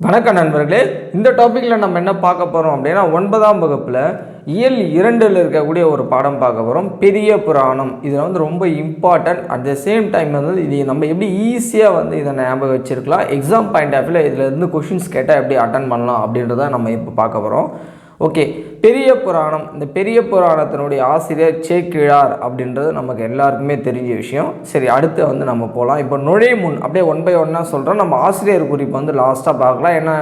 வணக்கம் நண்பர்களே இந்த டாப்பிக்கில் நம்ம என்ன பார்க்க போகிறோம் அப்படின்னா ஒன்பதாம் வகுப்பில் இயல் இரண்டில் இருக்கக்கூடிய ஒரு பாடம் பார்க்க போகிறோம் பெரிய புராணம். இதில் வந்து ரொம்ப important at the same time வந்து இது நம்ம எப்படி ஈஸியாக வந்து இதை ஞாபகம் வச்சுருக்கலாம். எக்ஸாம் பாயிண்ட் ஆஃப் வியூவில் இதில் இருந்து கொஷின்ஸ் கேட்டால் எப்படி அட்டன் பண்ணலாம் அப்படின்றத நம்ம இப்போ பார்க்க போகிறோம் ஓகே பெரிய புராணம் இந்த பெரிய புராணத்தினுடைய ஆசிரியர் சேக்கிழார் அப்படின்றது நமக்கு எல்லாருக்குமே தெரிஞ்ச விஷயம். சரி அடுத்து வந்து நம்ம போகலாம் இப்போ நுழை முன் அப்படியே ஒன் பை ஒன்னாக சொல்கிறோம் நம்ம ஆசிரியர் குறிப்பு வந்து லாஸ்ட்டாக பார்க்கலாம். ஏன்னா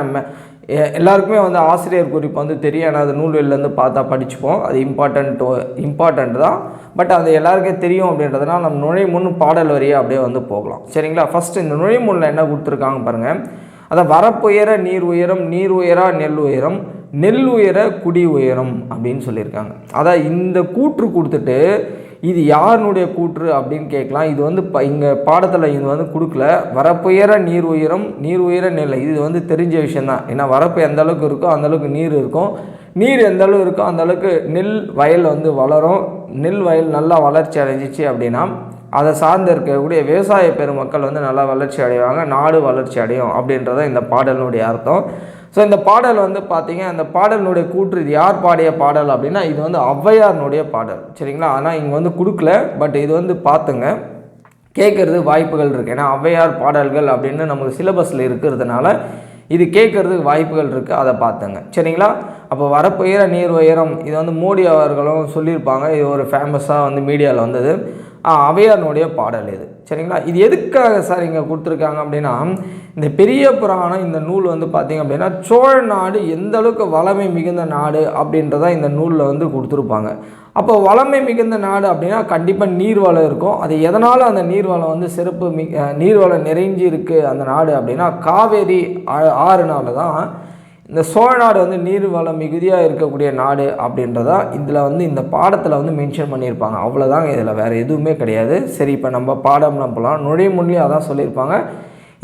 எல்லாருக்குமே வந்து ஆசிரியர் குறிப்பு வந்து தெரியும். ஏன்னா அது நூல்வெளிலேருந்து பார்த்தா படிச்சுப்போம். அது இம்பார்ட்டண்ட் இம்பார்ட்டண்ட் தான். பட் அது எல்லாருக்கே தெரியும் அப்படின்றதுனால நம்ம நுழை முன் பாடல் வரியாக அப்படியே வந்து போகலாம். சரிங்களா? ஃபஸ்ட்டு இந்த நுழை முன்னில் என்ன கொடுத்துருக்காங்க பாருங்கள் அதான் வரப்புயர நீர் உயரம் நீர் உயரா நெல் உயரம். நெல் உயர குடி உயரம் அப்படின்னு சொல்லியிருக்காங்க. அதான் இந்த கூற்று கொடுத்துட்டு இது யாருனுடைய கூற்று அப்படின்னு கேட்கலாம். இது வந்து ப இங்கே பாடத்தில் இது வந்து கொடுக்கல. வரப்புயர நீர் உயரம் நீர் உயர நெல்லை இது வந்து தெரிஞ்ச விஷயந்தான் ஏன்னா வரப்பு எந்த அளவுக்கு இருக்கோ அந்தளவுக்கு நீர் இருக்கும். நீர் எந்த அளவு இருக்கோ அந்தளவுக்கு நெல் வயல் வந்து வளரும். நெல் வயல் நல்லா வளர்ச்சி அடைஞ்சிச்சு அப்படின்னா அதை சார்ந்து இருக்கக்கூடிய விவசாய பெருமக்கள் வந்து நல்லா வளர்ச்சி அடைவாங்க. நாடு வளர்ச்சி அடையும் அப்படின்றத இந்த பாடலினுடைய அர்த்தம். ஸோ இந்த பாடல் வந்து பார்த்தீங்க அந்த பாடலினுடைய கூற்று இது யார் பாடிய பாடல் அப்படின்னா இது வந்து ஔவையாரினுடைய பாடல் சரிங்களா? ஆனால் இங்கே வந்து கொடுக்கல பட் இது வந்து பார்த்துங்க கேட்குறது வாய்ப்புகள் இருக்குது ஏன்னா ஔவையார் பாடல்கள் அப்படின்னு நமக்கு சிலபஸில் இருக்கிறதுனால இது கேட்குறதுக்கு வாய்ப்புகள் இருக்குது அதை பார்த்துங்க சரிங்களா? அப்போ வரப்புயர நீர் உயரம் இது வந்து மோடி அவர்களும் சொல்லியிருப்பாங்க. இது ஒரு ஃபேமஸாக வந்து மீடியாவில் வந்தது. அவையார்னுடைய பாடல் இது. சரிங்களா? இது எதுக்காக சார் இங்கே கொடுத்துருக்காங்க அப்படின்னா இந்த பெரிய புராணம் இந்த நூல் வந்து பார்த்திங்க அப்படின்னா சோழ நாடு எந்த அளவுக்கு வளமை மிகுந்த நாடு அப்படின்றத இந்த நூலில் வந்து கொடுத்துருப்பாங்க. அப்போ வளமை மிகுந்த நாடு அப்படின்னா கண்டிப்பாக நீர்வளம் இருக்கும். அது எதனால் அந்த நீர்வளம் வந்து சிறப்பு மி நீர்வளம் நிறைஞ்சி இருக்குது அந்த நாடு அப்படின்னா காவேரி ஆ- ஆறுனால தான் இந்த சோழ நாடு வந்து நீர் வளம் மிகுதியாக இருக்கக்கூடிய நாடு அப்படின்றதா இதில் வந்து இந்த பாடத்தில் வந்து மென்ஷன் பண்ணியிருப்பாங்க. அவ்வளோதாங்க இதில் வேறு எதுவுமே கிடையாது. சரி இப்போ நம்ம பாடம்லாம் போகலாம் நுழைமுன்லேயும் அதான் சொல்லியிருப்பாங்க.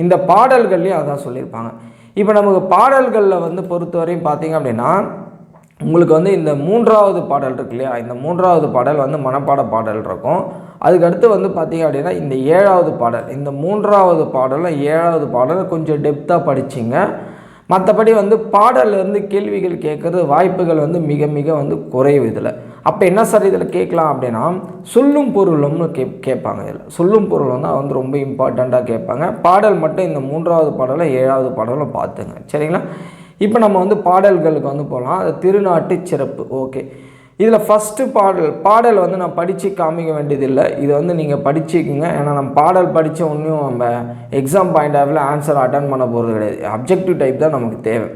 இந்த பாடல்கள்லேயும் அதான் சொல்லியிருப்பாங்க. இப்போ நமக்கு பாடல்களில் வந்து பொறுத்தவரையும் பார்த்தீங்க அப்படின்னா உங்களுக்கு வந்து இந்த மூன்றாவது பாடல் இருக்கு இல்லையா? இந்த மூன்றாவது பாடல் வந்து மனப்பாட பாடல் இருக்கும். அதுக்கு அடுத்து வந்து பார்த்தீங்க அப்படின்னா இந்த ஏழாவது பாடல். இந்த மூன்றாவது பாடலும் ஏழாவது பாடல் கொஞ்சம் டெப்த்தாக படிச்சிங்க. மற்றபடி வந்து பாடல்லேருந்து கேள்விகள் கேட்குறது வாய்ப்புகள் வந்து மிக மிக வந்து குறைவு இதில். அப்போ என்ன சார் இதில் கேட்கலாம் அப்படின்னா சொல்லும் பொருளும்னு கே கேட்பாங்க இதில். சொல்லும் பொருளும் தான் வந்து ரொம்ப இம்பார்ட்டண்ட்டாக கேட்பாங்க. பாடல் மட்டும் இந்த மூன்றாவது பாடலும் ஏழாவது பாடலும் பார்த்துங்க. சரிங்களா? இப்போ நம்ம வந்து பாடல்களுக்கு வந்து போகலாம் அது திருநாட்டு சிறப்பு. ஓகே. இதில் ஃபஸ்ட்டு பாடல் பாடல் வந்து நான் படித்து காமிக்க வேண்டியதில்லை. இதை வந்து நீங்கள் படிச்சுக்குங்க. ஏன்னா நம்ம பாடல் படித்த ஒன்றும் நம்ம எக்ஸாம் பாயிண்ட் ஆஃப்ல ஆன்சர் அட்டன் பண்ண போகிறது கிடையாது. அப்ஜெக்டிவ் டைப் தான் நமக்கு தேவை.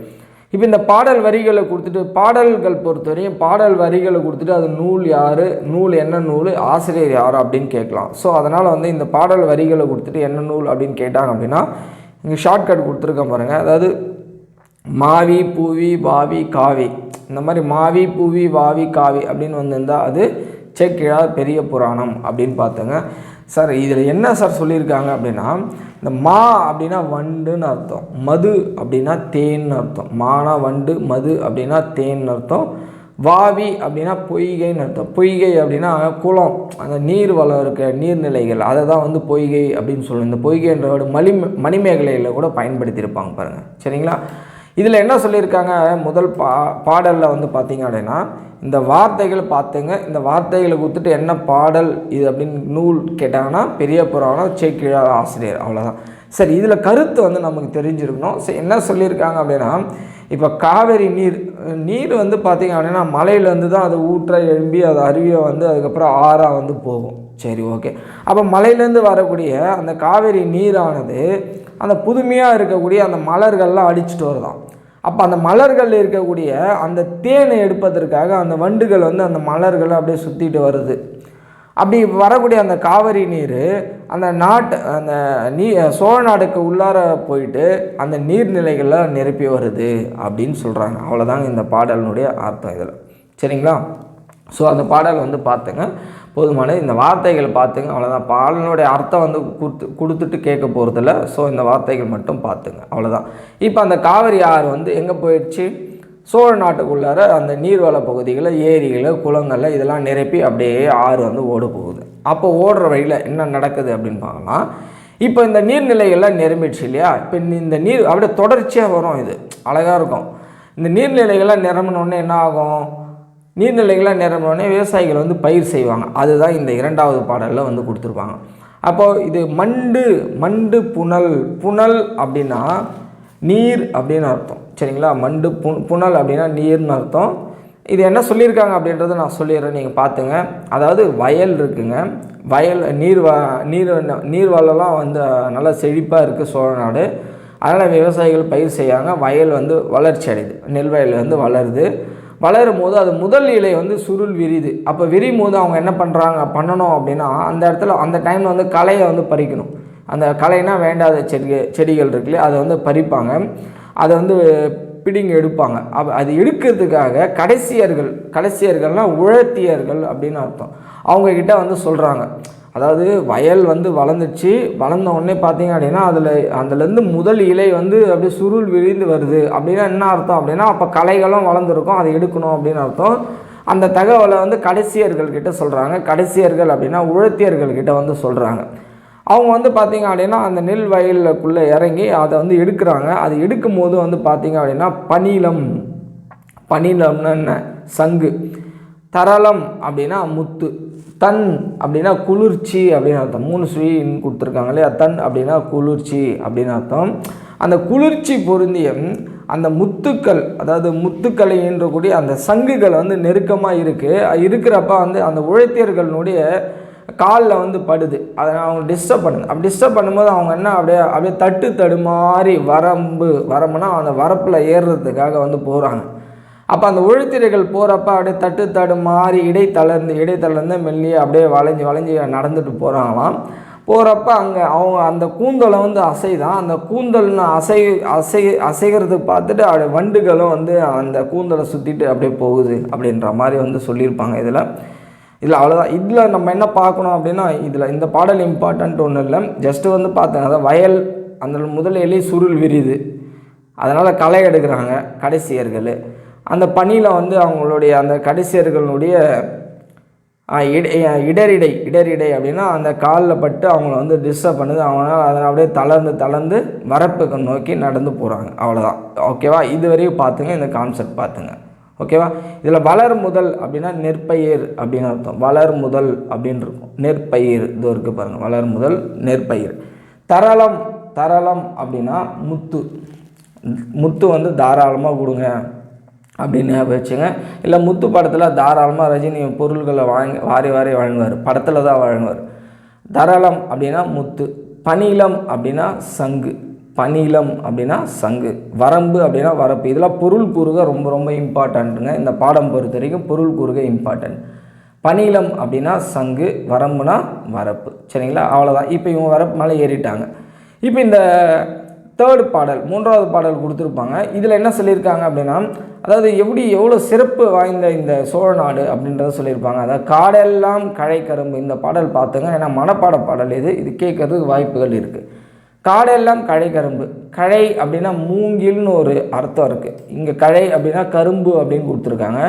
இப்போ இந்த பாடல் வரிகளை கொடுத்துட்டு பாடல்கள் பொறுத்தவரையும் பாடல் வரிகளை கொடுத்துட்டு அது நூல் யார் நூல் என்ன நூல் ஆசிரியர் யார் அப்படின்னு கேட்கலாம். ஸோ அதனால் வந்து இந்த பாடல் வரிகளை கொடுத்துட்டு என்ன நூல் அப்படின்னு கேட்டாங்க அப்படின்னா இங்கே ஷார்ட்கட் கொடுத்துருக்கேன் பாருங்கள் அதாவது மாவி பூவி பாவி காவி. இந்த மாதிரி மாவி பூவி வாவி காவி அப்படின்னு வந்திருந்தால் அது செக்கிழா பெரிய புராணம் அப்படின்னு பார்த்தோங்க. சார் இதில் என்ன சார் சொல்லியிருக்காங்க அப்படின்னா இந்த மா அப்படின்னா வண்டுன்னு அர்த்தம். மது அப்படின்னா தேன்னு அர்த்தம். மானா வண்டு மது அப்படின்னா தேன்னு அர்த்தம். வாவி அப்படின்னா பொய்கைன்னு அர்த்தம். பொய்கை அப்படின்னா குளம் அந்த நீர் வளம் இருக்க நீர்நிலைகள் அதை தான் வந்து பொய்கை அப்படின்னு சொல்லணும் இந்த பொய்கைன்ற மலி மணிமேகலையில் கூட பயன்படுத்தியிருப்பாங்க பாருங்கள் சரிங்களா? இதில் என்ன சொல்லியிருக்காங்க? முதல் பா பாடலில் வந்து பார்த்தீங்க அப்படின்னா இந்த வார்த்தைகள் பார்த்துங்க. இந்த வார்த்தைகளை கொடுத்துட்டு என்ன பாடல் இது அப்படின்னு நூல் கேட்டாங்கன்னா பெரிய புராணம் சேக்கிழா ஆசிரியர். அவ்வளோதான் சரி இதில் கருத்து வந்து நமக்கு தெரிஞ்சிருக்கணும். சரி என்ன சொல்லியிருக்காங்க அப்படின்னா இப்போ காவேரி நீர் நீர் வந்து பார்த்திங்க அப்படின்னா மலையிலேருந்து தான் அது ஊற்ற எழும்பி அது அருவியை வந்து அதுக்கப்புறம் ஆறாக வந்து போகும். சரி ஓகே. அப்போ மலையிலேருந்து வரக்கூடிய அந்த காவேரி நீரானது அந்த புதுமையாக இருக்கக்கூடிய அந்த மலர்கள்லாம் அடிச்சுட்டு வருதான். அப்போ அந்த மலர்கள் இருக்கக்கூடிய அந்த தேனை எடுப்பதற்காக அந்த வண்டுகள் வந்து அந்த மலர்களை அப்படியே சுற்றிட்டு வருது. அப்படி வரக்கூடிய அந்த காவிரி நீர் அந்த நாட்டு அந்த நீ சோழ நாடுக்கு உள்ளார போயிட்டு அந்த நீர்நிலைகளை நிரப்பி வருது அப்படின்னு சொல்கிறாங்க அவ்வளோதாங்க இந்த பாடலினுடைய அர்த்தம் இதில். சரிங்களா? ஸோ அந்த பாடல் வந்து பார்த்துங்க போதுமான இந்த வார்த்தைகள் பார்த்துங்க அவ்வளோதான் பாடலினுடைய அர்த்தம் வந்து கொடுத்து கொடுத்துட்டு கேட்க போகிறதில்ல ஸோ இந்த வார்த்தைகள் மட்டும் பார்த்துங்க அவ்வளோதான் இப்போ அந்த காவிரி ஆறு வந்து எங்கே போயிடுச்சு? சோழ நாட்டுக்குள்ளார அந்த நீர்வள பகுதிகளை ஏரிகளை குளங்களை இதெல்லாம் நிரப்பி அப்படியே ஆறு வந்து ஓட போகுது. அப்போ ஓடுற வழியில் என்ன நடக்குது அப்படின்னு பார்க்கலாம். இப்போ இந்த நீர்நிலைகள்லாம் நிரம்பிடுச்சு இல்லையா? இப்போ இந்த நீர் அப்படியே தொடர்ச்சியாக வரும் இது. அழகாக இருக்கும். இந்த நீர்நிலைகள்லாம் நிரம்பினோடனே என்ன ஆகும்? நீர்நிலைகள்லாம் நிரம்பினோடனே விவசாயிகள் வந்து பயிர் செய்வாங்க. அதுதான் இந்த இரண்டாவது பாடலில் வந்து கொடுத்துருப்பாங்க. அப்போது இது மண்டு மண்டு புனல் புனல் அப்படின்னா நீர் அப்படின்னு அர்த்தம். சரிங்களா? மண்டு பு புனல் அப்படின்னா நீர்னு அர்த்தம். இது என்ன சொல்லியிருக்காங்க அப்படின்றத நான் சொல்லிடுறேன். நீங்கள் பார்த்துங்க அதாவது வயல் இருக்குங்க. வயல் நீர் வ நீர் நீர் வளம்லாம் வந்து நல்லா செழிப்பாக இருக்குது சோழ நாடு. அதனால் விவசாயிகள் பயிர் செய்யாங்க வயல் வந்து வளர்ச்சி அடையுது. நெல் வயல் வந்து வளருது. வளரும் போது அது முதல் இலை வந்து சுருள் விரியுது அப்போ விரியும் போது அவங்க என்ன பண்ணுறாங்க பண்ணணும் அப்படின்னா அந்த இடத்துல அந்த டைமில் வந்து களையை வந்து பறிக்கணும். அந்த களைனா வேண்டாத செடி செடிகள் இருக்குல்லையே அதை வந்து பறிப்பாங்க. அதை வந்து பிடிங்க எடுப்பாங்க. அப்போ அது எடுக்கிறதுக்காக கடைசியர்கள் கடைசியர்கள்னால் உழத்தியர்கள் அப்படின்னு அர்த்தம். அவங்கக்கிட்ட வந்து சொல்கிறாங்க அதாவது வயல் வந்து வளர்ந்துச்சு. வளர்ந்த உடனே பார்த்தீங்க அப்படின்னா அதில் அதுலேருந்து முதல் இலை வந்து அப்படியே சுருள் விரிந்து வருது. அப்படின்னா என்ன அர்த்தம் அப்படின்னா அப்போ களைகளும் வளர்ந்துருக்கும். அதை எடுக்கணும் அப்படின்னு அர்த்தம். அந்த தகவலை வந்து கடைசியர்கள் கிட்ட சொல்கிறாங்க கடைசியர்கள் அப்படின்னா உழத்தியர்கள் கிட்ட வந்து சொல்கிறாங்க அவங்க வந்து பார்த்தீங்க அப்படின்னா அந்த நெல் வயலுக்குள்ளே இறங்கி அதை வந்து எடுக்கிறாங்க. அது எடுக்கும் போது வந்து பார்த்தீங்க அப்படின்னா பனிலம். பனிலம்னு என்ன? சங்கு. தரளம் அப்படின்னா முத்து. தன் அப்படின்னா குளிர்ச்சி அப்படின்னு அர்த்தம். மூணு ஸ்வீன்னு கொடுத்துருக்காங்க இல்லையா தன் அப்படின்னா குளிர்ச்சி அப்படின்னு அர்த்தம். அந்த குளிர்ச்சி பொருந்திய அந்த முத்துக்கள் அதாவது முத்துக்களை ஈன்றக்கூடிய அந்த சங்குகள் வந்து நெருக்கமாக இருக்குது இருக்கிறப்ப வந்து அந்த உழைத்தியர்களுடைய காலில் வந்து படுது. அதை அவங்க டிஸ்டர்ப் பண்ணுது. அப்படி டிஸ்டர்ப் பண்ணும்போது அவங்க என்ன அப்படியே அப்படியே தட்டு தடுமாறி வரம்பு வரம்புனா அந்த வரப்பில் ஏறுறதுக்காக வந்து போகிறாங்க அப்போ அந்த உழுத்திரைகள் போகிறப்ப அப்படியே தட்டு தடு மாறி இடை தளர்ந்து இடை தளர்ந்து மெல்லியே அப்படியே வளைஞ்சி வளைஞ்சு நடந்துட்டு போகிறாங்களாம் போகிறப்ப அங்கே அவங்க அந்த கூந்தலை வந்து அசைதான். அந்த கூந்தல்னு அசை அசை அசைகிறது பார்த்துட்டு அப்படியே வண்டுகளும் வந்து அந்த கூந்தலை சுற்றிட்டு அப்படியே போகுது அப்படின்ற மாதிரி வந்து சொல்லியிருப்பாங்க இதில். இதில் அவ்வளோதான் இதில் நம்ம என்ன பார்க்கணும் அப்படின்னா இதில் இந்த பாடல் இம்பார்ட்டன்ட் ஒன்றும் இல்லை. ஜஸ்ட்டு வந்து பார்த்தேன். அதான் வயல் அந்த முதல் சுருள் விரியுது. அதனால் களை எடுக்கிறாங்க கடைசியர்கள். அந்த பணியில் வந்து அவங்களுடைய அந்த கடைசியர்களுடைய இடரிடை இடரிடை அப்படின்னா அந்த காலில் பட்டு அவங்கள வந்து டிஸ்டர்ப் பண்ணுது. அவங்களால அதனால் அப்படியே தளர்ந்து தளர்ந்து வரப்புக்கு நோக்கி நடந்து போகிறாங்க அவ்வளோதான் ஓகேவா இது வரையும் பார்த்துங்க இந்த கான்செப்ட் பார்த்துங்க ஓகேவா இதில் வளர் முதல் அப்படின்னா நெற்பயிர் அப்படின்னு அர்த்தம். வளர் முதல் அப்படின்னு இருக்கும். நெற்பயிர். இது இருக்குது பாருங்கள் வளர் முதல் நெற்பயிர். தரளம் தரளம் அப்படின்னா முத்து. முத்து வந்து தாராளமாக கொடுங்க. அப்படின்னு வச்சுங்க. இல்லை முத்து படத்தில் தாராளமாக ரஜினி பொருள்களை வாங்கி வாரி வாரி வழங்குவார். படத்தில் தான் வழங்குவார். தரளம் அப்படின்னா முத்து பனிலம் அப்படின்னா சங்கு பனிலம் அப்படின்னா சங்கு வரம்பு அப்படின்னா வரப்பு. இதெல்லாம் பொருள் கூறுக ரொம்ப ரொம்ப இம்பார்ட்டண்ட்டுங்க இந்த பாடம் பொறுத்த வரைக்கும் பொருள் கூறுக இம்பார்ட்டன்ட். பனிலம் அப்படின்னா சங்கு வரம்புனா வரப்பு. சரிங்களா? அவ்வளோதான் இப்போ இவங்க வரப்பு மேலே ஏறிட்டாங்க. இப்போ இந்த தேர்ட் பாடல் மூன்றாவது பாடல் கொடுத்துருப்பாங்க. இதில் என்ன சொல்லியிருக்காங்க அப்படின்னா அதாவது எப்படி எவ்வளோ சிறப்பு வாய்ந்த இந்த சோழ நாடு அப்படின்றத சொல்லியிருப்பாங்க. அதாவது காடெல்லாம் கழை கரும்பு இந்த பாடல் பார்த்துங்க. ஏன்னா மனப்பாட பாடல் இது. இது கேட்கறதுக்கு வாய்ப்புகள் இருக்குது காடெல்லாம் கழை கரும்பு. கழை அப்படின்னா மூங்கில்னு ஒரு அர்த்தம் இருக்குது இங்கே கழை அப்படின்னா கரும்பு அப்படின்னு கொடுத்துருக்காங்க.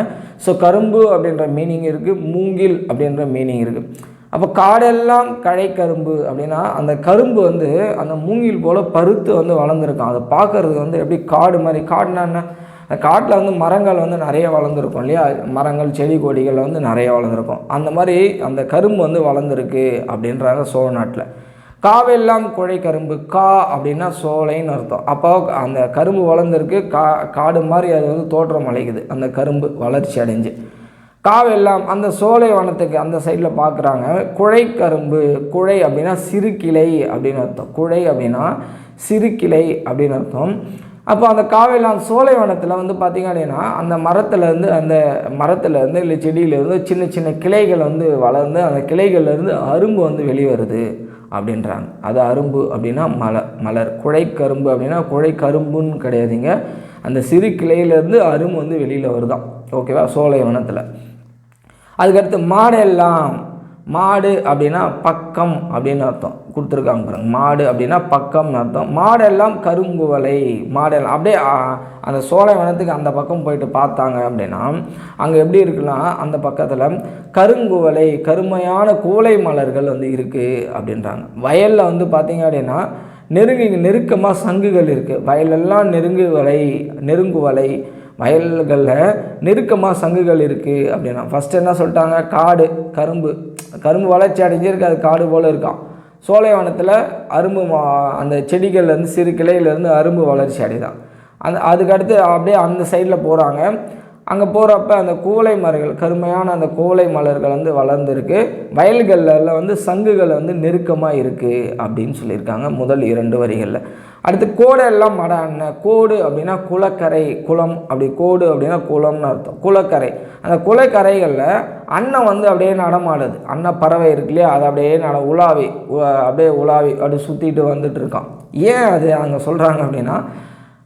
ஸோ கரும்பு அப்படின்ற மீனிங் இருக்குது மூங்கில் அப்படின்ற மீனிங் இருக்குது அப்போ காடெல்லாம் கழை கரும்பு அப்படின்னா அந்த கரும்பு வந்து அந்த மூங்கில் போல் பருத்து வந்து வளர்ந்துருக்கும். அதை பார்க்குறது வந்து எப்படி காடு மாதிரி காடுனா என்ன? காட்டில் வந்து மரங்கள் வந்து நிறைய வளர்ந்துருக்கும் இல்லையா? மரங்கள் செடி கொடிகள் வந்து நிறைய வளர்ந்துருக்கும். அந்த மாதிரி அந்த கரும்பு வந்து வளர்ந்துருக்கு அப்படின்றாங்க சோழ நாட்டில். காவெல்லாம் குழை கரும்பு கா அப்படின்னா சோலைன்னு அர்த்தம். அப்போ அந்த கரும்பு வளர்ந்துருக்கு கா காடு மாதிரி அது வந்து தோற்றம் அழைக்குது அந்த கரும்பு வளர்ச்சி அடைஞ்சு. காவெல்லாம் அந்த சோலை வனத்துக்கு அந்த சைடில் பார்க்குறாங்க குழை கரும்பு குழை அப்படின்னா சிறு கிளை அப்படின்னு அர்த்தம். குழை அப்படின்னா சிறு கிளை அப்படின்னு அர்த்தம். அப்போ அந்த காவெல்லாம் சோலை வனத்தில் வந்து பார்த்திங்க அப்படின்னா அந்த மரத்துலேருந்து அந்த மரத்துலேருந்து இல்லை செடியிலேருந்து சின்ன சின்ன கிளைகள் வந்து வளர்ந்து அந்த கிளைகள்லேருந்து அரும்பு வந்து வெளிவருது அப்படின்றாங்க. அது அரும்பு அப்படின்னா மலர் மலர். குழை கரும்பு அப்படின்னா குழை கரும்புன்னு கிடையாதுங்க. அந்த சிறு கிளையிலேருந்து அரும்பு வந்து வெளியில் வருதான். ஓகேவா? சோலை வனத்தில். அதுக்கடுத்து மாடெல்லாம். மாடு அப்படின்னா பக்கம் அப்படின்னு அர்த்தம். கொடுத்துருக்காங்க பாருங்க. மாடு அப்படின்னா பக்கம்னு அர்த்தம். மாடெல்லாம் கருங்குவலை. மாடெல்லாம். அப்படியே அந்த சோலை வனத்துக்கு அந்த பக்கம் போயிட்டு பார்த்தாங்க அப்படின்னா அங்கே எப்படி இருக்குன்னா அந்த பக்கத்தில் கருங்குவலை கருமையான கூலை மலர்கள் வந்து இருக்குது அப்படின்றாங்க. வயலில் வந்து பார்த்தீங்க அப்படின்னா நெருங்கி நெருக்கமாக சங்குகள் இருக்குது வயலெல்லாம் நெருங்கு வலை வயல்களில் நெருக்கமாக சங்குகள் இருக்குது அப்படின்னா ஃபஸ்ட்டு என்ன சொல்லிட்டாங்க? காடு கரும்பு. கரும்பு வளர்ச்சி அடைஞ்சிருக்கு அது காடு போல் இருக்கான் சோலைவனத்தில் அரும்பு மா அந்த செடிகள்லேருந்து சிறு கிளையிலேருந்து அரும்பு வளர்ச்சி அடைதான் அந்த அதுக்கடுத்து அப்படியே அந்த சைடில் போகிறாங்க அங்கே போகிறப்ப அந்த கூலை மரங்கள் கருமையான அந்த கோலை மலர்கள் வந்து வளர்ந்துருக்கு. வயல்களில் வந்து சங்குகள் வந்து நெருக்கமாக இருக்குது அப்படின்னு சொல்லியிருக்காங்க முதல் இரண்டு வரிகளில். அடுத்து கோடை எல்லாம் மட அண்ணன் கோடு அப்படின்னா குளக்கரை குளம். அப்படி கோடு அப்படின்னா குளம்னு அர்த்தம். குளக்கரை. அந்த குளக்கரைகளில் அன்னம் வந்து அப்படியே நடமாடுது. அன்ன பறவை இருக்கு இல்லையா? அது அப்படியே நட உலாவி அப்படியே உலாவி அப்படி சுற்றிட்டு வந்துட்டு இருக்கான் ஏன் அது அங்கே சொல்கிறாங்க அப்படின்னா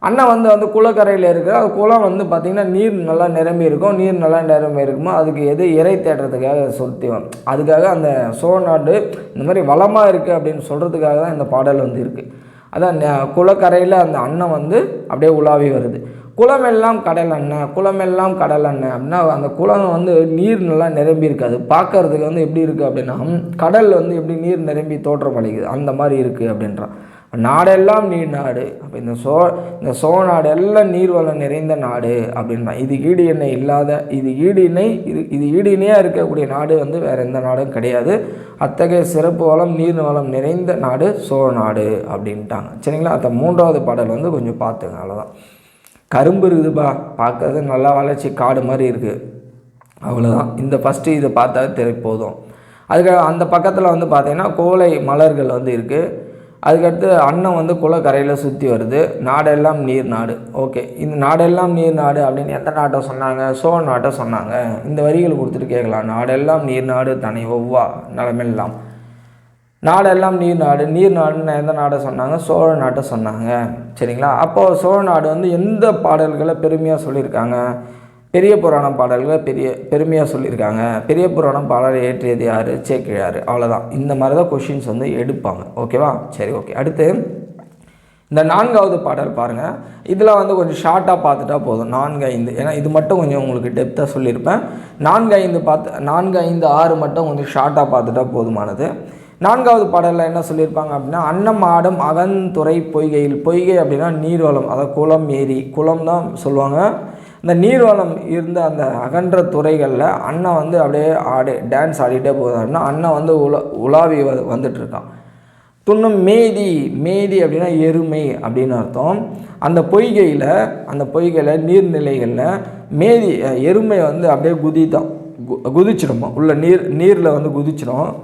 அண்ணன் வந்து வந்து குளக்கரையில் இருக்குது. அது குளம் வந்து பார்த்திங்கன்னா நீர் நல்லா நிரம்பி இருக்கும். நீர் நல்லா நிரம்பி இருக்குமோ? அதுக்கு எது இறை தேடுறதுக்காக சுற்றி வரும். அதுக்காக அந்த சோழ நாடு இந்த மாதிரி வளமாக இருக்குது அப்படின்னு சொல்கிறதுக்காக தான் இந்த பாடல் வந்து இருக்குது அதான் குளக்கரையில் அந்த அன்னம் வந்து அப்படியே உலாவி வருது. குளமெல்லாம் கடல் அண்ணன் குளமெல்லாம் கடல் அண்ணன் அப்படின்னா அந்த குளம் வந்து நீர் நல்லா நிரம்பி இருக்காது பார்க்கறதுக்கு வந்து எப்படி இருக்குது அப்படின்னா கடல் வந்து எப்படி நீர் நிரம்பி தோற்றம் அளிக்குது அந்த மாதிரி இருக்குது அப்படின்றான். நாடெல்லாம் நீர் நாடு. அப்போ இந்த சோ இந்த சோழ நாடு எல்லாம் நீர்வளம் நிறைந்த நாடு அப்படின்னா இது ஈடு இணை இல்லாத இது ஈடு இணை இது இது ஈடு இணையாக இருக்கக்கூடிய நாடு வந்து வேறு எந்த நாடும் கிடையாது. அத்தகைய சிறப்பு வளம் நீர் வளம் நிறைந்த நாடு சோழ நாடு அப்படின்ட்டாங்க. சரிங்களா? அந்த மூன்றாவது பாடல் வந்து கொஞ்சம் பார்த்துங்க அவ்வளோதான் கரும்பு இருக்குதுப்பா பார்க்கறது நல்லா வளர்ச்சி காடு மாதிரி இருக்குது அவ்வளோதான் இந்த ஃபஸ்ட்டு இதை பார்த்தா தெரிய போதும். அதுக்கு அந்த பக்கத்தில் வந்து பார்த்தீங்கன்னா கோலை மலர்கள் வந்து இருக்குது அதுக்கடுத்து அன்னம் வந்து குளக்கரையில் சுற்றி வருது. நாடெல்லாம் நீர் நாடு. ஓகே. இந்த நாடெல்லாம் நீர் நாடு அப்படின்னு எந்த நாட்டை சொன்னாங்க? சோழ நாட்டை சொன்னாங்க. இந்த வரிகள் கொடுத்துட்டு கேட்கலாம். நாடெல்லாம் நீர் நாடு தனி ஒவ்வா நலமெல்லாம். நாடெல்லாம் நீர் நாடு. நீர் நாடுன்னு எந்த நாடை சொன்னாங்க? சோழ நாட்டை சொன்னாங்க. சரிங்களா? அப்போது சோழ நாடு வந்து எந்த பாடல்களை பெருமையாக சொல்லியிருக்காங்க? பெரிய புராண பாடல்களை பெரிய பெருமையாக சொல்லியிருக்காங்க. பெரிய புராணம் பாடல் ஏற்றியது யார்? சேக்கிழார் அவ்வளோதான் இந்த மாதிரி தான் கொஷின்ஸ் வந்து எடுப்பாங்க. ஓகேவா சரி ஓகே அடுத்து இந்த நான்காவது பாடல் பாருங்கள் இதில் வந்து கொஞ்சம் ஷார்ட்டாக பார்த்துட்டா போதும். நான்கு ஐந்து. ஏன்னா இது மட்டும் கொஞ்சம் உங்களுக்கு டெப்த்தாக சொல்லியிருப்பேன். நான்கு ஐந்து பார்த்து நான்கு ஐந்து ஆறு மட்டும் கொஞ்சம் ஷார்ட்டாக பார்த்துட்டா போதுமானது. நான்காவது பாடலில் என்ன சொல்லியிருப்பாங்க அப்படின்னா அன்னம் ஆடும் அகந்துறை பொய்கையில். பொய்கை அப்படின்னா நீர்வளம் அதாவது குளம் ஏரி. குளம் தான் சொல்லுவாங்க. இந்த நீர்வளம் இருந்த அந்த அகன்ற துறைகளில் அண்ணன் வந்து அப்படியே ஆடி டான்ஸ் ஆடிட்டே போகிறாருன்னா அண்ணன் வந்து உலா உலாவி வ- வந்துட்டு துண்ணும் மேதி மேதி அப்படின்னா எருமை அப்படின்னு அர்த்தம். அந்த பொய்கையில் அந்த பொய்கையில் நீர்நிலைகளில் மேதி எருமை வந்து அப்படியே குதிதான். கு குதிச்சிடுமா? உள்ள நீர் நீரில் வந்து குதிச்சிடும்.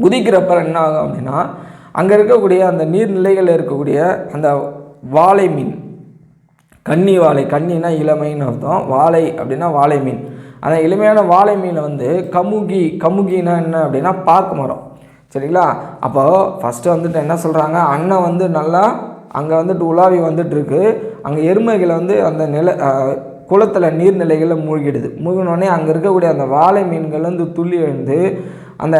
குதிக்கிறப்ப என்ன ஆகும் அப்படின்னா அங்கே இருக்கக்கூடிய அந்த நீர்நிலைகளில் இருக்கக்கூடிய அந்த வாழை மீன் கன்னி வாழை. கன்னினா இளமைன்னு அர்த்தம். வாழை அப்படின்னா வாழை மீன். அந்த இளமையான வாழை மீனை வந்து கமுகி கமுகினா என்ன அப்படின்னா பாக்கு மரம். சரிங்களா? அப்போது ஃபஸ்ட்டு வந்துட்டு என்ன சொல்கிறாங்க அண்ணன் வந்து நல்லா அங்கே வந்துட்டு உலாவி வந்துட்டுருக்கு. அங்கே எருமைகளை வந்து அந்த நில குளத்தில் நீர்நிலைகளில் மூழ்கிடுது. மூழ்கினோடனே அங்கே இருக்கக்கூடிய அந்த வாழை மீன்கள் வந்து துள்ளி எழுந்து அந்த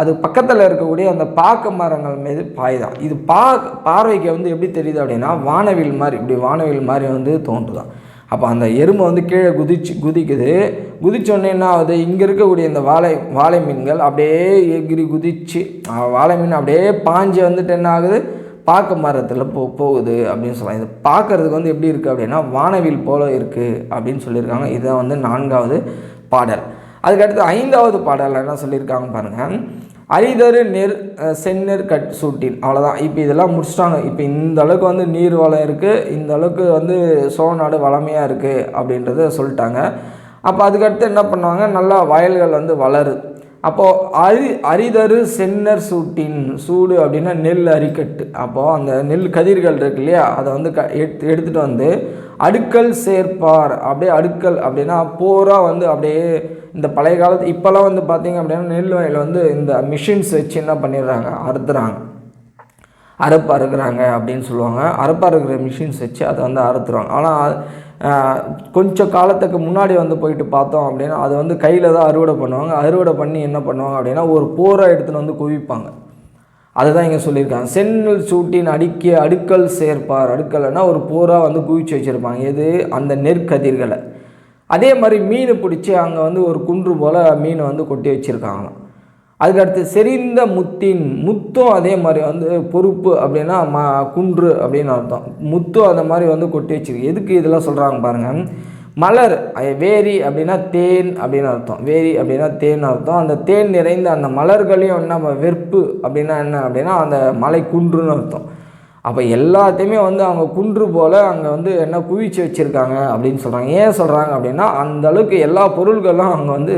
அது பக்கத்தில் இருக்கக்கூடிய அந்த பாக்க மரங்கள் மீது பாய்தான். இது பா பார்வைக்கு வந்து எப்படி தெரியுது அப்படின்னா வானவில் மாதிரி இப்படி வானவில் மாதிரி வந்து தோன்றுதான். அப்போ அந்த எறும்பு வந்து கீழே குதிச்சு குதிக்குது. குதிச்சோடனே என்ன ஆகுது? இங்கே இருக்கக்கூடிய இந்த வாழை வாழை மீன்கள் அப்படியே எகிரி குதிச்சு வாழை மீன் அப்படியே பாஞ்சு வந்துட்டு என்ன ஆகுது? பாக்கு மரத்தில் போ போகுது அப்படின்னு சொல்லலாம். இது பார்க்குறதுக்கு வந்து எப்படி இருக்குது அப்படின்னா வானவில் போல இருக்குது அப்படின்னு சொல்லியிருக்காங்க. இதுதான் வந்து நான்காவது பாடல். அதுக்கடுத்து ஐந்தாவது பாடலில் என்ன சொல்லியிருக்காங்க பாருங்கள் அரிதரு நெர் அஹ், செந்நெற் கட் சூட்டின். அவ்வளோதான் இப்போ இதெல்லாம் முடிச்சிட்டாங்க. இப்போ இந்த அளவுக்கு வந்து நீர் வளம் இருக்குது இந்த அளவுக்கு வந்து சோழநாடு வளமையாக இருக்குது அப்படின்றத சொல்லிட்டாங்க. அப்போ அதுக்கடுத்து என்ன பண்ணுவாங்க? நல்லா வயல்கள் வந்து வளருது அப்போது அரி அரிதரு சென்னர் சூட்டின் சூடு அப்படின்னா நெல் அரிக்கட்டு. அப்போது அந்த நெல் கதிர்கள் இருக்கு இல்லையா? அதை வந்து க எடுத்து எடுத்துகிட்டு வந்து அடுக்கல் சேர்ப்பார். அப்படியே அடுக்கல் அப்படின்னா போராக வந்து அப்படியே இந்த பழைய காலத்து இப்போல்லாம் வந்து பார்த்திங்க அப்படின்னா நெல் வயலில் வந்து இந்த மிஷின்ஸ் வச்சு என்ன பண்ணிடுறாங்க? அறுத்துறாங்க. அறுப்பு அறுக்குறாங்க அப்படின்னு சொல்லுவாங்க. அறுப்பு அறுக்கிற மிஷின்ஸ் வச்சு அதை வந்து அறுத்துருவாங்க. ஆனால் கொஞ்சம் காலத்துக்கு முன்னாடி வந்து போயிட்டு பார்த்தோம் அப்படின்னா அது வந்து கையில் தான் அறுவடை பண்ணுவாங்க. அறுவடை பண்ணி என்ன பண்ணுவாங்க அப்படின்னா ஒரு போரை எடுத்துகிட்டு வந்து குவிப்பாங்க. அதுதான் இங்கே சொல்லியிருக்காங்க. சென்னல் சூட்டின் அடுக்கிய அடுக்கல் சேர்ப்பார். அடுக்கல்னா ஒரு பூரா வந்து குவிச்சு வச்சுருப்பாங்க. எது? அந்த நெற்கதிர்களை. அதே மாதிரி மீன் பிடிச்சி அங்கே வந்து ஒரு குன்று போல் மீனை வந்து கொட்டி வச்சுருக்காங்களாம் அதுக்கடுத்து செறிந்த முத்தின் முத்தும் அதே மாதிரி வந்து பொறுப்பு அப்படின்னா ம குன்று அப்படின்னு அர்த்தம். முத்தும் அந்த மாதிரி வந்து கொட்டி வச்சுருக்கு. எதுக்கு இதெல்லாம் சொல்கிறாங்க பாருங்கள் மலர் வேரி அப்படின்னா தேன் அப்படின்னு அர்த்தம். வேரி அப்படின்னா தேன் அர்த்தம். அந்த தேன் நிறைந்த அந்த மலர்களையும் நம்ம வெறுப்பு அப்படின்னா என்ன அப்படின்னா அந்த மலை குன்றுன்னு அர்த்தம். அப்போ எல்லாத்தையுமே வந்து அவங்க குன்று போல் அங்கே வந்து என்ன குவிச்சு வச்சுருக்காங்க அப்படின்னு சொல்கிறாங்க ஏன் சொல்கிறாங்க அப்படின்னா அந்த அளவுக்கு எல்லா பொருள்களும் அங்கே வந்து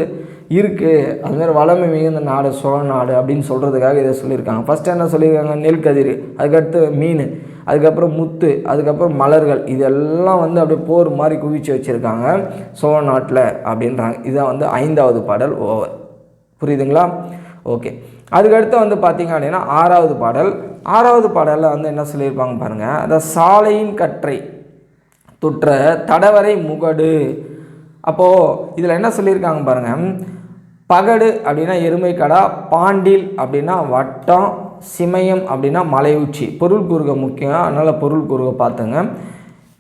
இருக்குது அதுமாதிரி வளமை மிகுந்த நாடு சோழ நாடு அப்படின்னு சொல்கிறதுக்காக இதை சொல்லியிருக்காங்க. ஃபஸ்ட்டு என்ன சொல்லியிருக்காங்க? நெல்கதிர் அதுக்கடுத்து மீன். அதுக்கப்புறம் முத்து அதுக்கப்புறம் மலர்கள் இதெல்லாம் வந்து அப்படியே போர் மாதிரி குவிச்சு வச்சுருக்காங்க. சோழ நாட்டில் அப்படின்றாங்க. இதான் வந்து ஐந்தாவது பாடல். ஓவர். புரியுதுங்களா? ஓகே. அதுக்கடுத்து வந்து பார்த்தீங்க அப்படின்னா ஆறாவது பாடல். ஆறாவது பாடலில் வந்து என்ன சொல்லியிருப்பாங்க பாருங்கள் அந்த சாலையின் கற்றை துற்ற தடவரை முகடு. அப்போது இதில் என்ன சொல்லியிருக்காங்க பாருங்கள் பகடு அப்படின்னா எருமை கடா பாண்டில் அப்படின்னா வட்டம் சிமயம் அப்படின்னா மலை உச்சி. பொருள் கூறுக முக்கியம். அதனால் பொருள் கூறுக பார்த்துங்க.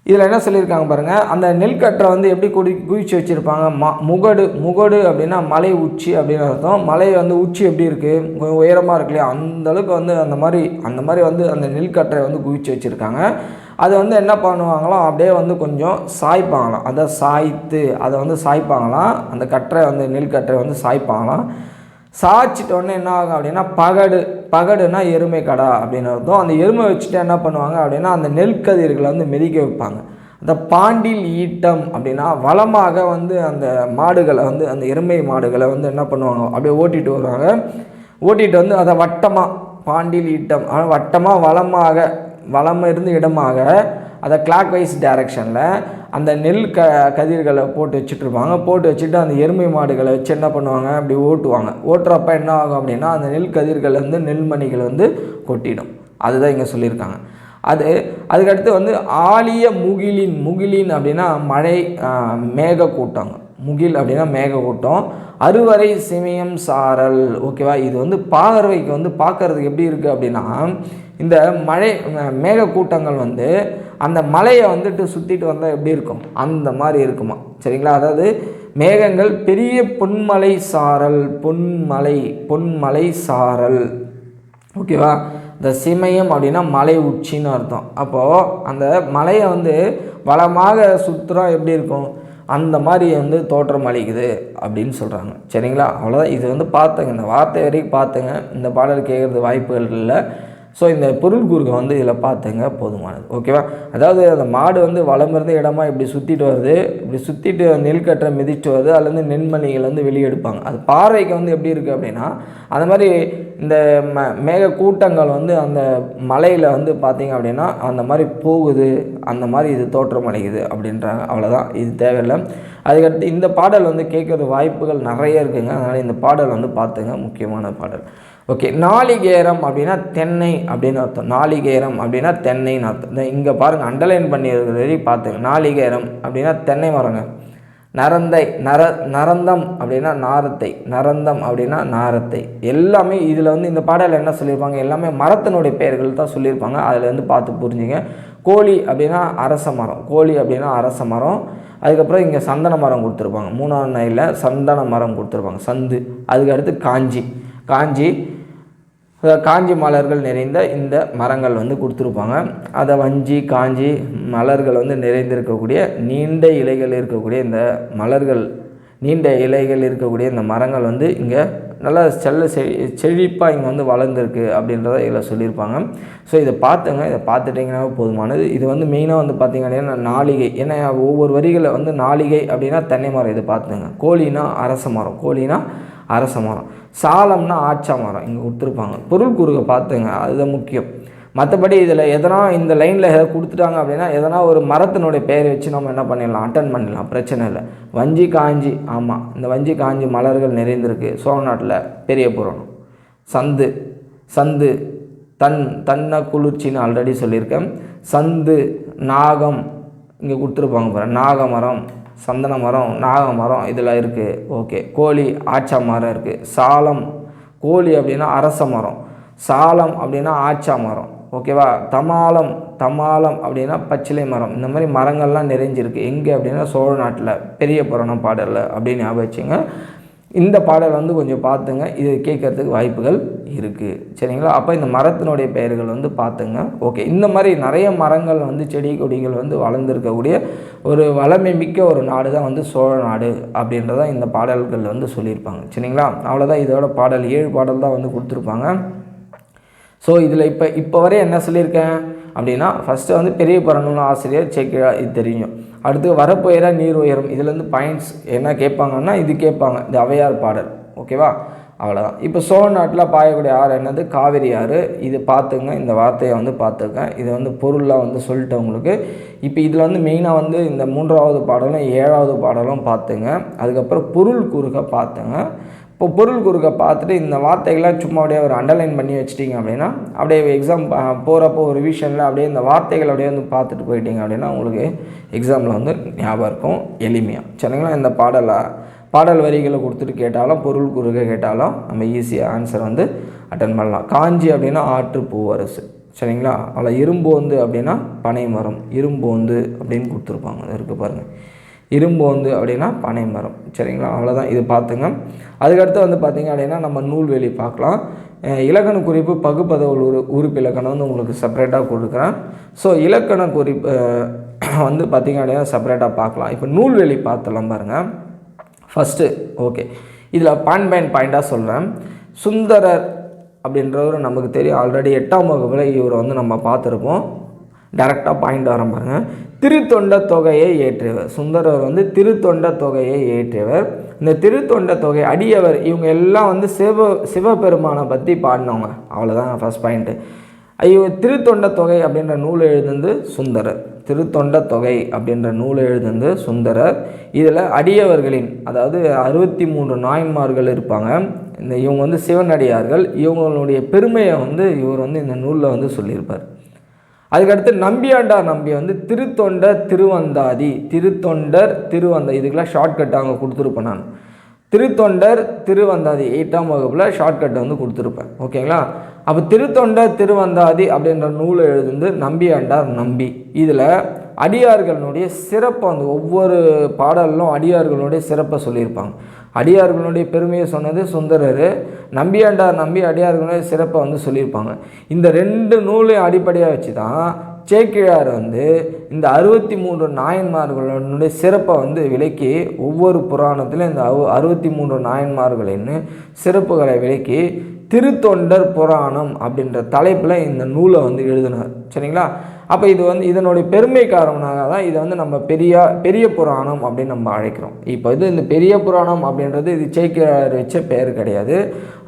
இதில் என்ன சொல்லியிருக்காங்க பாருங்கள் அந்த நெல்கற்றை வந்து எப்படி குடி குவிச்சு வச்சுருப்பாங்க? ம முகடு முகடு அப்படின்னா மலை உச்சி அப்படின்னு அர்த்தம். மலை வந்து உச்சி எப்படி இருக்குது கொஞ்சம் உயரமாக இருக்கு இல்லையா? அந்த அளவுக்கு வந்து அந்த மாதிரி அந்த மாதிரி வந்து அந்த நெல்கற்றை வந்து குவிச்சு வச்சுருக்காங்க. அது வந்து என்ன பண்ணுவாங்களாம்? அப்படியே வந்து கொஞ்சம் சாய்ப்பாங்களாம். அதை சாய்த்து அதை வந்து சாய்ப்பாங்களாம். அந்த கற்றை வந்து நெல்கற்றை வந்து சாய்ப்பாங்களாம். சாய்ச்சிட்டோன்னே என்ன ஆகும் அப்படின்னா பகடு பகடுனா எருமை கடா அப்படின்னு அர்த்தம். அந்த எருமை வச்சுட்டு என்ன பண்ணுவாங்க அப்படின்னா அந்த நெல்கதிர்களை வந்து மிதிக்க வைப்பாங்க. அந்த பாண்டில் ஈட்டம் அப்படின்னா வளமாக வந்து அந்த மாடுகளை வந்து அந்த எருமை மாடுகளை வந்து என்ன பண்ணுவாங்க? அப்படியே ஓட்டிட்டு வருவாங்க. ஓட்டிட்டு வந்து அதை வட்டமாக பாண்டில் ஈட்டம் ஆனால் வட்டமாக வளமாக வளம் இருந்து இடமாக அதை கிளாக் வைஸ் டைரக்ஷனில் அந்த நெல் க கதிர்களை போட்டு வச்சுட்ருப்பாங்க. போட்டு வச்சுட்டு அந்த எருமை மாடுகளை வச்சு என்ன பண்ணுவாங்க? அப்படி ஓட்டுவாங்க. ஓட்டுறப்ப என்ன ஆகும் அப்படின்னா அந்த நெல் கதிர்கள் வந்து நெல்மணிகள் வந்து கொட்டிடும். அதுதான் இங்கே சொல்லியிருக்காங்க. அது அதுக்கடுத்து வந்து ஆலிய முகிலின் முகிலின் அப்படின்னா மழை ஆஹ், மேக கூட்டங்க முகில் அப்படின்னா மேகக்கூட்டம். அறுவரை சிமியம் சாரல். ஓகேவா? இது வந்து பார்வைக்கு வந்து பார்க்கறதுக்கு எப்படி இருக்குது அப்படின்னா இந்த மழை மேகக்கூட்டங்கள் வந்து அந்த மலையை வந்துட்டு சுற்றிட்டு வந்தால் எப்படி இருக்கும்? அந்த மாதிரி இருக்குமா? சரிங்களா? அதாவது மேகங்கள் பெரிய பொன்மலை சாரல் பொன்மலை பொன்மலை சாரல். ஓகேவா? இந்த சிமயம் அப்படின்னா மலை உச்சின்னு அர்த்தம். அப்போது அந்த மலையை வந்து வளமாக சுற்றுறா எப்படி இருக்கும்? அந்த மாதிரி வந்து தோற்றம் அளிக்குது அப்படின்னு சொல்கிறாங்க சரிங்களா? அவ்வளோதான் இது வந்து பார்த்துங்க. இந்த வார்த்தை வரைக்கும் பார்த்துங்க. இந்த பாடல் கேட்குறது வாய்ப்புகள் இல்லை. ஸோ இந்த பொருள் கூறுக வந்து இதில் பார்த்துங்க போதுமானது. ஓகேவா அதாவது அந்த மாடு வந்து வளம் இருந்த இடமா இப்படி சுற்றிட்டு வருது இப்படி சுற்றிட்டு நெல் கட்டை மிதிச்சுட்டு வருது அதுலேருந்து நெல்மணிகள் வந்து வெளியே எடுப்பாங்க. அது பார்வைக்கு வந்து எப்படி இருக்குது அப்படின்னா அந்த மாதிரி இந்த ம மேக கூட்டங்கள் வந்து அந்த மலையில் வந்து பார்த்தீங்க அப்படின்னா அந்த மாதிரி போகுது அந்த மாதிரி இது தோற்றம் அடையுது அப்படின்றாங்க. அவ்வளோதான் இது தேவையில்லை. அதுக்கடுத்து இந்த பாடல் வந்து கேட்குறது வாய்ப்புகள் நிறைய இருக்குங்க. அதனால் இந்த பாடல் வந்து பார்த்துங்க முக்கியமான பாடல். ஓகே நாளிகேரம் அப்படின்னா தென்னை அப்படின்னு அர்த்தம். நாளிகேரம் அப்படின்னா தென்னைன்னு அர்த்தம். இந்த இங்கே பாருங்கள் அண்டர்லைன் பண்ணியிருக்கிறது பார்த்துங்க. நாளிகேரம் அப்படின்னா தென்னை மரங்க. நரந்தை நர நரந்தம் அப்படின்னா நாரத்தை. நரந்தம் அப்படின்னா நாரத்தை. எல்லாமே இதில் வந்து இந்த பாடலில் என்ன சொல்லியிருப்பாங்க? எல்லாமே மரத்தினுடைய பெயர்கள் தான் சொல்லியிருப்பாங்க. அதில் வந்து பார்த்து புரிஞ்சுங்க. கோழி அப்படின்னா அரச மரம். கோழி அப்படின்னா அரச மரம். அதுக்கப்புறம் இங்கே சந்தன மரம் கொடுத்துருப்பாங்க. மூணாவது நைலில் சந்தன மரம் கொடுத்துருப்பாங்க. சந்து. அதுக்கு அடுத்து காஞ்சி. காஞ்சி காஞ்சி மலர்கள் நிறைந்த இந்த மரங்கள் வந்து கொடுத்துருப்பாங்க. அதை வஞ்சி காஞ்சி மலர்கள் வந்து நிறைந்திருக்கக்கூடிய நீண்ட இலைகள் இருக்கக்கூடிய இந்த மலர்கள் நீண்ட இலைகள் இருக்கக்கூடிய இந்த மரங்கள் வந்து இங்கே நல்லா செல்ல செழி செழிப்பாக இங்கே வந்து வளர்ந்துருக்கு அப்படின்றத இதில் சொல்லியிருப்பாங்க. ஸோ இதை பார்த்துங்க. இதை பார்த்துட்டிங்கன்னா போதுமானது. இது வந்து மெயினாக வந்து பார்த்திங்க அப்படின்னா நாளிகை. ஏன்னா ஒவ்வொரு வரிகளை வந்து நாளிகை அப்படின்னா தென்னை மரம். இதை பார்த்துங்க கோழினா அரச மரம். கோழினா அரச மரம் சாலம்னா ஆச்சா மரம் இங்கே கொடுத்துருப்பாங்க. பொருள் கூறுக பார்த்துங்க அதுதான் முக்கியம். மற்றபடி இதில் எதனா இந்த லைனில் எதாவது கொடுத்துட்டாங்க அப்படின்னா எதனா ஒரு மரத்தினுடைய பெயரை வச்சு நம்ம என்ன பண்ணிடலாம் அட்டன் பண்ணிடலாம். பிரச்சனை இல்லை. வஞ்சி காஞ்சி ஆமாம் இந்த வஞ்சி காஞ்சி மலர்கள் நிறைந்திருக்கு. சோழநாட்டில் பெரிய புராணம். சந்து சந்து தன் தன்ன குளிர்ச்சின்னு ஆல்ரெடி சொல்லியிருக்கேன். சந்து நாகம் இங்கே கொடுத்துருப்பாங்க பாரு நாகமரம் சந்தன மரம் நாக மரம் இதெல்லாம் இருக்குது ஓகே கோழி ஆச்சா மரம் இருக்குது சாலம் கோழி அப்படின்னா அரச மரம். சாலம் அப்படின்னா ஆச்சா மரம். ஓகேவா தமாலம் தமாலம் அப்படின்னா பச்சிலை மரம். இந்த மாதிரி மரங்கள்லாம் நிறைஞ்சிருக்கு. எங்கே அப்படின்னா சோழ நாட்டில் பெரிய புராணம் பாடலில் அப்படின்னு ஞாபகம் வச்சுங்க. இந்த பாடல் வந்து கொஞ்சம் பார்த்துங்க. இது கேட்கறதுக்கு வாய்ப்புகள் இருக்குது சரிங்களா? அப்போ இந்த மரத்தினுடைய பெயர்கள் வந்து பார்த்துங்க. ஓகே. இந்த மாதிரி நிறைய மரங்கள் வந்து செடி கொடிகள் வந்து வளர்ந்துருக்கக்கூடிய ஒரு வளமை மிக்க ஒரு நாடு தான் வந்து சோழ நாடு அப்படின்றத இந்த பாடல்கள் வந்து சொல்லியிருப்பாங்க. சரிங்களா? அவ்வளோதான் இதோட பாடல் ஏழு பாடல் தான் வந்து கொடுத்துருப்பாங்க. ஸோ இதில் இப்போ இப்போ வரை என்ன சொல்லியிருக்கேன்? அப்படின்னா ஃபஸ்ட்டு வந்து பெரிய புறநூல் ஆசிரியர் சேக்கிழா இது தெரியும். அடுத்து வரப்புயர நீர் உயரும். இதுலேருந்து பாயிண்ட்ஸ் என்ன கேட்பாங்கன்னா இது கேட்பாங்க. இந்த அவையார் பாடல். ஓகேவா அவ்வளோதான் இப்போ சோழ நாட்டில் பாயக்கூடிய ஆறு என்னது? காவிரி ஆறு. இது பார்த்துங்க. இந்த வார்த்தையை வந்து பார்த்துங்க. இது வந்து பொருளாக வந்து சொல்லிட்டேன் உங்களுக்கு. இப்போ இதில் வந்து மெயினாக வந்து இந்த மூன்றாவது பாடலும் ஏழாவது பாடலும் பார்த்துங்க. அதுக்கப்புறம் பொருள் கூறுக பார்த்துங்க. இப்போ பொருள் குறுக்க பார்த்துட்டு இந்த வார்த்தைகள்லாம் சும்மா அப்படியே ஒரு அண்டர்லைன் பண்ணி வச்சிட்டிங்க அப்படின்னா அப்படியே எக்ஸாம் போகிறப்போ ஒரு ரிவிஷனில் அப்படியே இந்த வார்த்தைகள் அப்படியே வந்து பார்த்துட்டு போயிட்டீங்க அப்படின்னா உங்களுக்கு எக்ஸாமில் வந்து ஞாபகம் இருக்கும் எளிமையாக சரிங்களா? இந்த பாடலை பாடல் வரிகளை கொடுத்துட்டு கேட்டாலும் பொருள் குறுக கேட்டாலும் நம்ம ஈஸியாக ஆன்சர் வந்து அட்டன் பண்ணலாம். காஞ்சி அப்படின்னா ஆற்று பூவரசு. சரிங்களா? அதில் இரும்பு வந்து அப்படின்னா பனை மரம் இரும்போந்து அப்படின்னு கொடுத்துருப்பாங்க. இருக்குது பாருங்கள் இரும்போந்து அப்படின்னா பனை மரம். சரிங்களா? அவ்வளோதான் இது பார்த்துங்க அதுக்கடுத்து வந்து பார்த்திங்க அப்படின்னா நம்ம நூல்வெளி பார்க்கலாம். இலக்கண குறிப்பு பகுப்பதவுள் உரு உறுப்பு இலக்கணம் வந்து உங்களுக்கு செப்பரேட்டாக கொடுக்குறேன். ஸோ இலக்கண குறிப்பு வந்து பார்த்திங்க அப்படின்னா செப்பரேட்டாக பார்க்கலாம். இப்போ நூல்வெளி பார்த்தலாம் பாருங்கள் ஃபஸ்ட்டு ஓகே இதில் பாயிண்ட் பாயிண்ட் பாயிண்ட்டாக சொல்கிறேன் சுந்தரர் அப்படின்றவர் நமக்கு தெரியும். ஆல்ரெடி எட்டாம் வகுப்பில் இவரை வந்து நம்ம பார்த்துருப்போம். டேரெக்டாக பாயிண்ட் வர பாருங்க. திருத்தொண்ட தொகையை ஏற்றியவர். சுந்தரர் வந்து திருத்தொண்ட தொகையை ஏற்றியவர். இந்த திருத்தொண்ட தொகை அடியவர் இவங்க எல்லாம் வந்து சிவ சிவபெருமானை பற்றி பாடினவங்க. அவ்வளோதான் ஃபஸ்ட் பாயிண்ட்டு ஐயோ திருத்தொண்ட தொகை அப்படின்ற நூல் எழுதுந்து சுந்தரர். திருத்தொண்ட தொகை அப்படின்ற நூல் எழுதுந்து சுந்தரர். இதில் அடியவர்களின் அதாவது அறுபத்தி மூன்று நாயன்மார்கள் இருப்பாங்க. இந்த இவங்க வந்து சிவனடியார்கள். இவங்களுடைய பெருமையை வந்து இவர் வந்து இந்த நூலில் வந்து சொல்லியிருப்பார். அதுக்கடுத்து நம்பியாண்டார் நம்பி வந்து திருத்தொண்டர் திருவந்தாதி. திருத்தொண்டர் திருவந்தாதி இதுக்கெல்லாம் ஷார்ட்கட் அவங்க கொடுத்துருப்பேன் நான். திருத்தொண்டர் திருவந்தாதி எயிட்டாம் வகுப்பில் ஷார்ட்கட் வந்து கொடுத்துருப்பேன். ஓகேங்களா? அப்போ திருத்தொண்டர் திருவந்தாதி அப்படின்ற நூலை எழுதுந்து நம்பியாண்டார் நம்பி. இதில் அடியார்களுடைய சிறப்பை வந்து ஒவ்வொரு பாடலும் அடியார்களுடைய சிறப்பை சொல்லியிருப்பாங்க. அடியார்களுடைய பெருமையை சொன்னது சுந்தரர். நம்பியாண்டார் நம்பி அடியார்களுடைய சிறப்பை வந்து சொல்லியிருப்பாங்க. இந்த ரெண்டு நூலையும் அடிப்படையாக வச்சு தான் சேக்கிழார் வந்து இந்த அறுபத்தி மூன்று நாயன்மார்களுடைய சிறப்பை வந்து விளக்கி ஒவ்வொரு புராணத்திலும் இந்த அறு அறுபத்தி மூன்று நாயன்மார்களின் சிறப்புகளை விளக்கி திருத்தொண்டர் புராணம் அப்படின்ற தலைப்பில் இந்த நூலை வந்து எழுதினார். சரிங்களா? அப்போ இது வந்து இதனுடைய பெருமை காரணமாக தான் இதை வந்து நம்ம பெரிய பெரிய புராணம் அப்படின்னு நம்ம அழைக்கிறோம். இப்போ இது இந்த பெரிய புராணம் அப்படின்றது இது சேக்கியார் வச்ச பெயர் கிடையாது.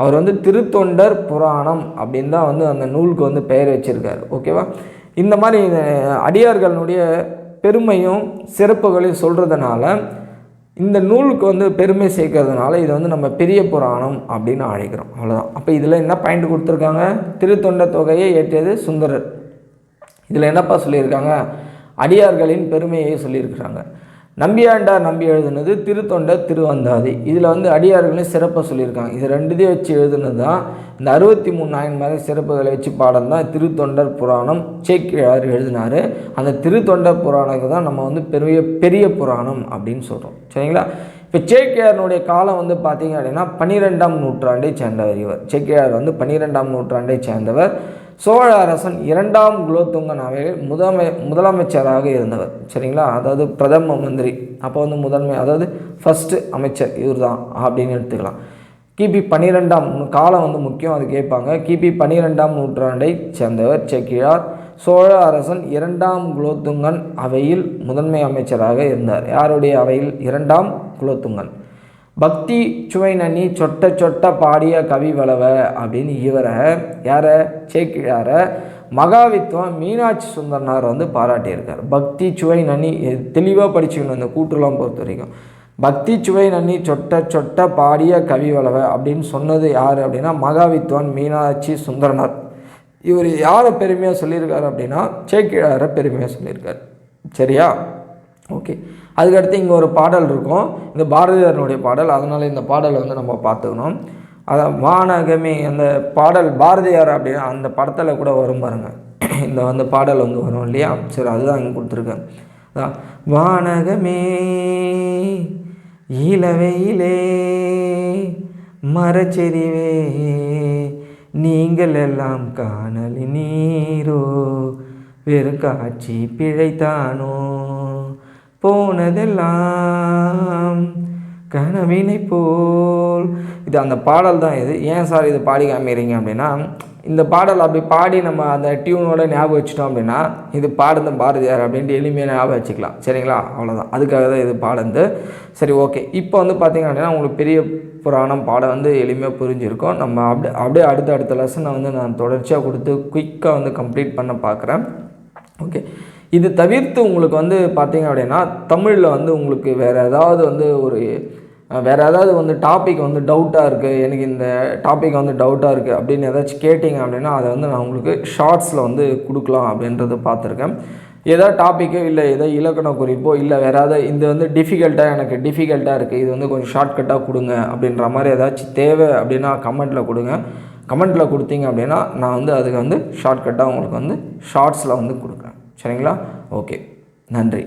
அவர் வந்து திருத்தொண்டர் புராணம் அப்படின்னு தான் வந்து அந்த நூலுக்கு வந்து பெயர் வச்சிருக்காரு. ஓகேவா இந்த மாதிரி அடியார்களுடைய பெருமையும் சிறப்புகளையும் சொல்கிறதுனால இந்த நூலுக்கு வந்து பெருமை சேர்க்கறதுனால இதை வந்து நம்ம பெரிய புராணம் அப்படின்னு அழைக்கிறோம். அவ்வளோதான் அப்போ இதில் என்ன பாயிண்ட் கொடுத்துருக்காங்க? திருத்தொண்ட தொகையை ஏற்றியது சுந்தரர். இதில் என்னப்பா சொல்லியிருக்காங்க? அடியார்களின் பெருமையை சொல்லியிருக்கிறாங்க. நம்பியாண்டார் நம்பி எழுதுனது திருத்தொண்ட திருவந்தாதி. இதில் வந்து அடியார்களையும் சிறப்பாக சொல்லியிருக்காங்க. இது ரெண்டுத்தையும் வச்சு எழுதுனது தான். இந்த அறுபத்தி மூணு நாயன்மாரை சிறப்புகளை வச்சு பாடம் தான் திருத்தொண்டர் புராணம். சேக்கிழார் எழுதினார். அந்த திருத்தொண்டர் புராணத்துக்கு தான் நம்ம வந்து பெரிய பெரிய புராணம் அப்படின்னு சொல்கிறோம் சரிங்களா? இப்போ சேக்கியாரனுடைய காலம் வந்து பார்த்தீங்க அப்படின்னா பன்னிரெண்டாம் நூற்றாண்டை சேர்ந்தவர் இவர். சேக்கியார் வந்து பன்னிரெண்டாம் நூற்றாண்டை சேர்ந்தவர். சோழ அரசன் இரண்டாம் குலோத்துங்கன் அவையில் முதமை முதலமைச்சராக இருந்தவர். சரிங்களா? அதாவது பிரதம மந்திரி. அப்போ வந்து முதன்மை அதாவது ஃபஸ்ட்டு அமைச்சர் இவர் தான் அப்படின்னு எடுத்துக்கலாம். கிபி பன்னிரெண்டாம் காலம் வந்து முக்கியம் அது கேட்பாங்க. கிபி பன்னிரெண்டாம் நூற்றாண்டை சேர்ந்தவர் செக்கிழார். சோழ அரசன் இரண்டாம் குலோத்துங்கன் அவையில் முதன்மை அமைச்சராக இருந்தார். யாருடைய அவையில்? இரண்டாம் குலோத்துங்கன். பக்தி சுவை நன்னி சொட்ட சொட்ட பாடிய கவி வளவ அப்படின்னு இவரை யாரை? சேக்கிழாரை மகாவித்வான் மீனாட்சி சுந்தரனார் வந்து பாராட்டியிருக்கார். பக்தி சுவை நன்னி தெளிவாக படிச்சுக்கணும் இந்த கூற்றுலாம் பொறுத்த வரைக்கும். பக்தி சுவை நன்னி சொட்ட சொட்ட பாடிய கவி வளவ அப்படின்னு சொன்னது யார் அப்படின்னா மகாவித்வான் மீனாட்சி சுந்தரனார். இவர் யாரை பெருமையாக சொல்லியிருக்காரு அப்படின்னா சேக்கிழாரை பெருமையாக சொல்லியிருக்கார். சரியா? ஓகே. அதுக்கடுத்து இங்கே ஒரு பாடல் இருக்கும். இந்த பாரதியாரனுடைய பாடல். அதனால் இந்த பாடலை வந்து நம்ம பார்த்துக்கணும். அதான் வானகமே அந்த பாடல் பாரதியார் அப்படின்னா அந்த படத்தில் கூட வரும் பாருங்கள் இந்த வந்து பாடல் வந்து வரும் இல்லையா? சரி அதுதான் இங்கே கொடுத்துருக்கேன். அதான் வானகமே இளவையிலே மரச்செறிவே நீங்கள் எல்லாம் காணலி நீரோ வெறும் காட்சி பிழைத்தானோ? போனதெல்லாம் கனவினை போல். இது அந்த பாடல் தான் இது. ஏன் சார் இது பாடி காமிக்கிறீங்க அப்படின்னா இந்த பாடல் அப்படி பாடி நம்ம அந்த டியூனோட ஞாபகம் வச்சுட்டோம் அப்படின்னா இது பாடுந்த பாரதியார் அப்படின்ட்டு எளிமையாக ஞாபகம் வச்சுக்கலாம். சரிங்களா? அவ்வளோதான் அதுக்காக தான் இது பாடந்து. சரி ஓகே. இப்போ வந்து பார்த்திங்க அப்படின்னா உங்களுக்கு பெரிய புராணம் பாடம் வந்து எளிமையாக புரிஞ்சிருக்கும். நம்ம அப்படியே அப்படியே அடுத்த அடுத்த லெசனை வந்து நான் தொடர்ச்சியாக கொடுத்து குயிக்காக வந்து கம்ப்ளீட் பண்ண பார்க்குறேன் ஓகே. இது தவிர்த்து உங்களுக்கு வந்து பார்த்தீங்க அப்படின்னா தமிழில் வந்து உங்களுக்கு வேறு ஏதாவது வந்து ஒரு வேறு ஏதாவது வந்து டாபிக் வந்து டவுட்டாக இருக்குது எனக்கு இந்த டாபிக் வந்து டவுட்டாக இருக்குது அப்படின்னு ஏதாச்சும் கேட்டிங்க அப்படின்னா அதை வந்து நான் உங்களுக்கு ஷார்ட்ஸில் வந்து கொடுக்கலாம் அப்படின்றத பார்த்துருக்கேன். ஏதாவது டாப்பிக்கோ இல்லை ஏதோ இலக்கண குறிப்போ இல்லை வேறு ஏதாவது இது வந்து டிஃபிகல்ட்டாக எனக்கு டிஃபிகல்ட்டாக இருக்குது இது வந்து கொஞ்சம் ஷார்ட்கட்டாக கொடுங்க அப்படின்ற மாதிரி ஏதாச்சும் தேவை அப்படின்னா கமெண்ட்டில் கொடுங்க. கமெண்ட்டில் கொடுத்தீங்க அப்படின்னா நான் வந்து அதுக்கு வந்து ஷார்ட்கட்டாக உங்களுக்கு வந்து ஷார்ட்ஸில் வந்து கொடுக்குறேன். சரிங்களா? ஓகே. நன்றி.